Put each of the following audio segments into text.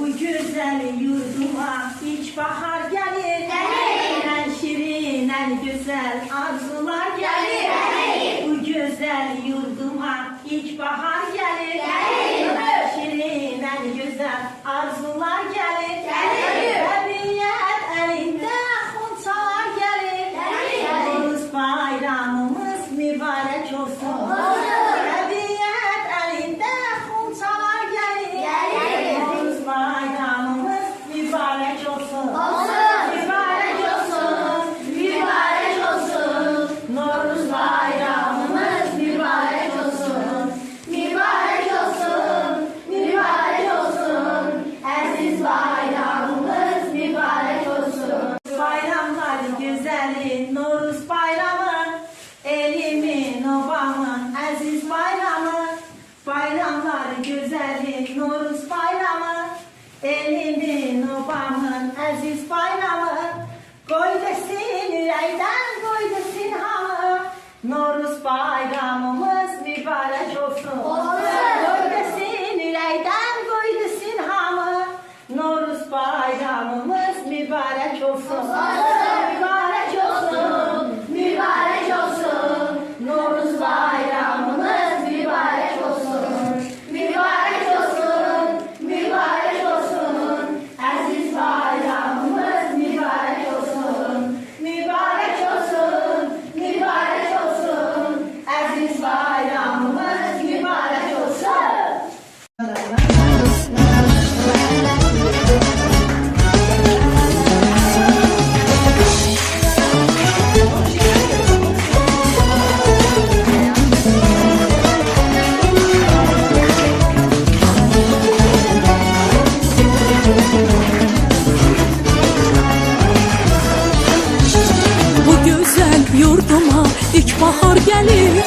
Bu güzel yurduma hiç bahar gelir. Bayramlar güzeli Noruz bayramı. Elimin obamın aziz bayramı. Bayramlar güzeli Noruz bayramı. Elimin obamın aziz bayramı. Koy desin yüreğden koy desin hamı. Noruz bayramımız mübarek olsun. Yurduma ilkbahar gelir.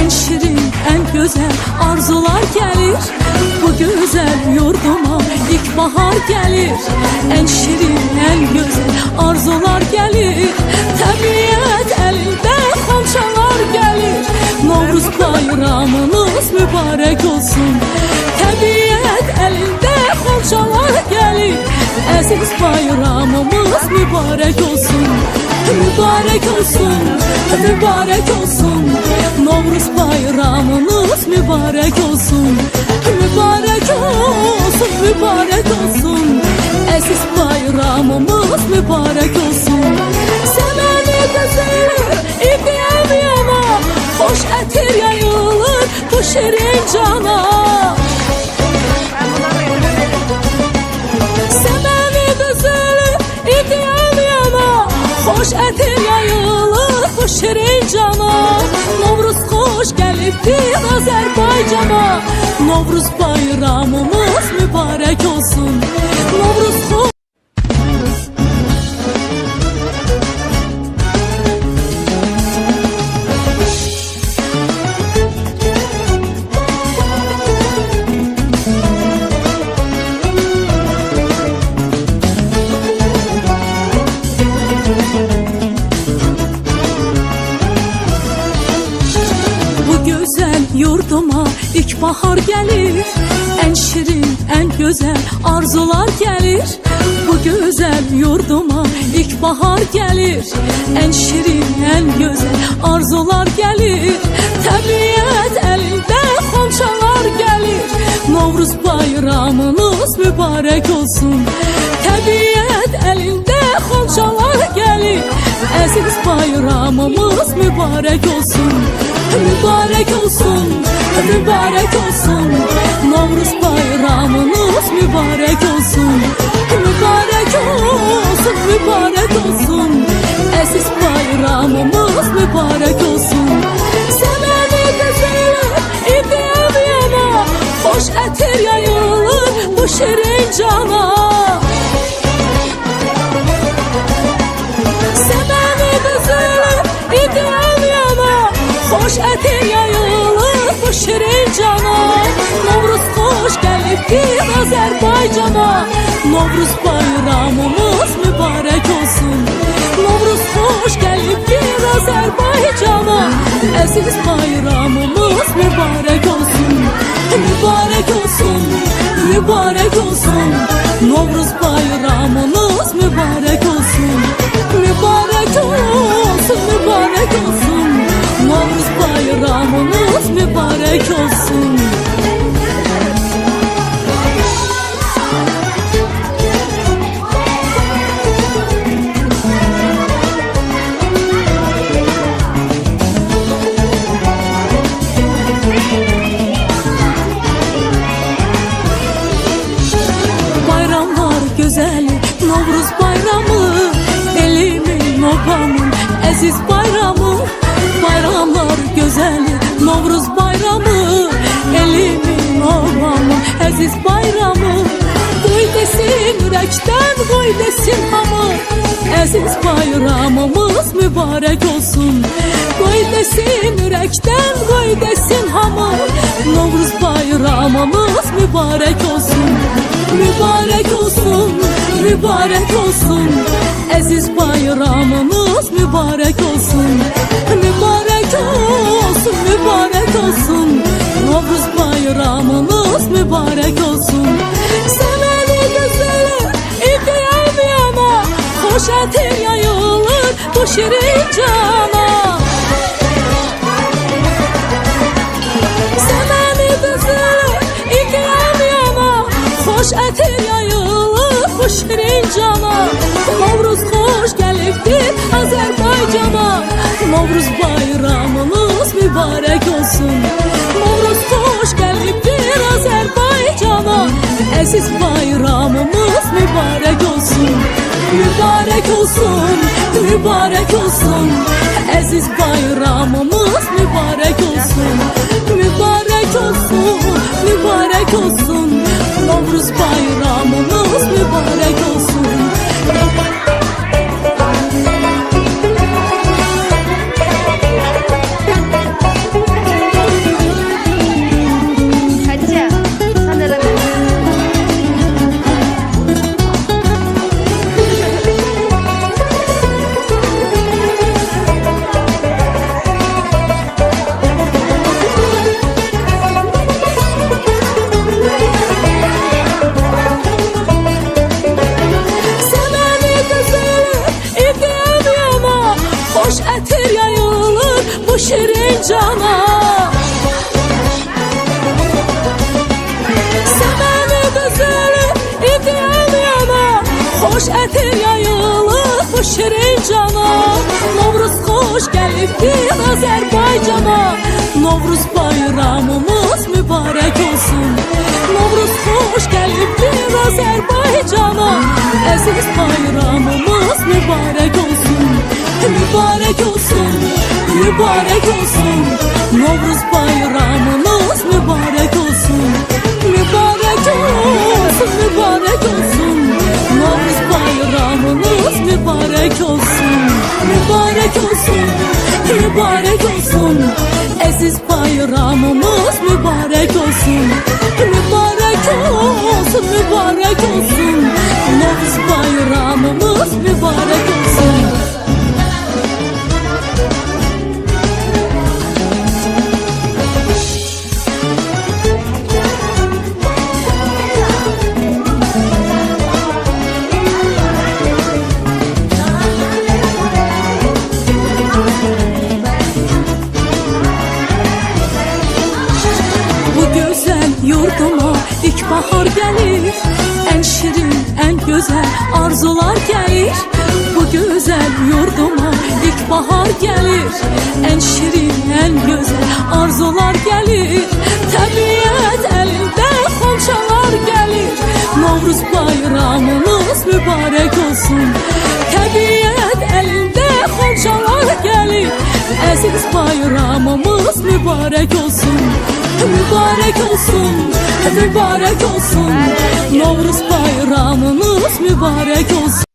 En şirin, en güzel arzular gelir. Bu güzel yurduma ilkbahar gelir. En şirin, en güzel arzular gelir. Tabiat elinde komşalar gelir. Novruz bayramınız mübarek olsun. Tabiat elinde komşalar gelir. Aziz bayramımız mübarek olsun Mübarek olsun, mübarek olsun. Novruz bayramınız mübarek olsun. Mübarek olsun, mübarek olsun. Aziz bayramımız mübarek olsun. Semeni güzel, ipiyem yana. Hoş etir yayılır bu şirin cana yayılır bu şirin cana Novruz hoş geliptir Azerbaycan'a. Novruz bayramımız mübarek olsun. Novruz hoş ilkbahar gelir En şirin, en güzel arzular gelir. Bu güzel yurduma ilkbahar gelir En şirin, en güzel arzular gelir. Tabiat elinde komşalar gelir Novruz bayramınız mübarek olsun. Tabiat elinde komşalar gelir Aziz bayramımız mübarek olsun Mübarek olsun, mübarek olsun. Novruz bayramınız mübarek olsun. Mübarek olsun, mübarek olsun. Aziz bayramımız mübarek olsun. Semeni güzel, idiyem yana Hoş etir yayılır bu şirin cana Hoş etir yayılır bu şirin cana. Novruz hoş geliptir Azerbaycan'a. Novruz bayramımız mübarek olsun. Novruz hoş geliptir Azerbaycan'a. Aziz bayramımız mübarek olsun. Mübarek olsun, mübarek bayramınız mübarek olsun. Bayramlar güzel Novruz bayramı Elimin obamın Aziz bayramı Aziz bayramı Koy desin yürekten koy desin hamı Aziz bayramımız mübarek olsun. Koy desin yürekten koy desin hamı Novruz bayramımız mübarek olsun. Mübarek olsun, mübarek olsun. Aziz bayramımız mübarek olsun. Mübarek olsun, mübarek olsun. Novruz bayramımız mübarek olsun. Seveli güzeli İdiyem yana Hoş etin yayılır bu şirin cana. Seveni güzeli İdiyem yana Hoş etin yayılır bu şirin cana. Novruz hoş gelipdir Azerbaycan'a. Novruz bayramınız mübarek olsun Aziz bayramımız mübarek olsun. Mübarek olsun, mübarek olsun. Aziz bayramımız mübarek olsun. Mübarek olsun, cana. Seveni güzeli idem yana Hoş etir yayılır bu şirin cana. Novruz hoş gelipdir Azerbaycan'a. Novruz bayramımız mübarek olsun. Novruz hoş gelipdir Azerbaycan'a. Aziz bayramımız mübarek olsun. Mübarek olsun, mübarek olsun Novruz bayramımız ilkbahar gelir. En şirin, en güzel arzular gelir. Bu güzel yurduma ilkbahar gelir. En şirin, en güzel arzular gelir. Tabiat elinde xonçalar gelir. Novruz bayramınız mübarek olsun. Tabiat elinde xonçalar gelir. Aziz bayramımız mübarek olsun Mübarek olsun, mübarek olsun. Novruz bayramınız mübarek olsun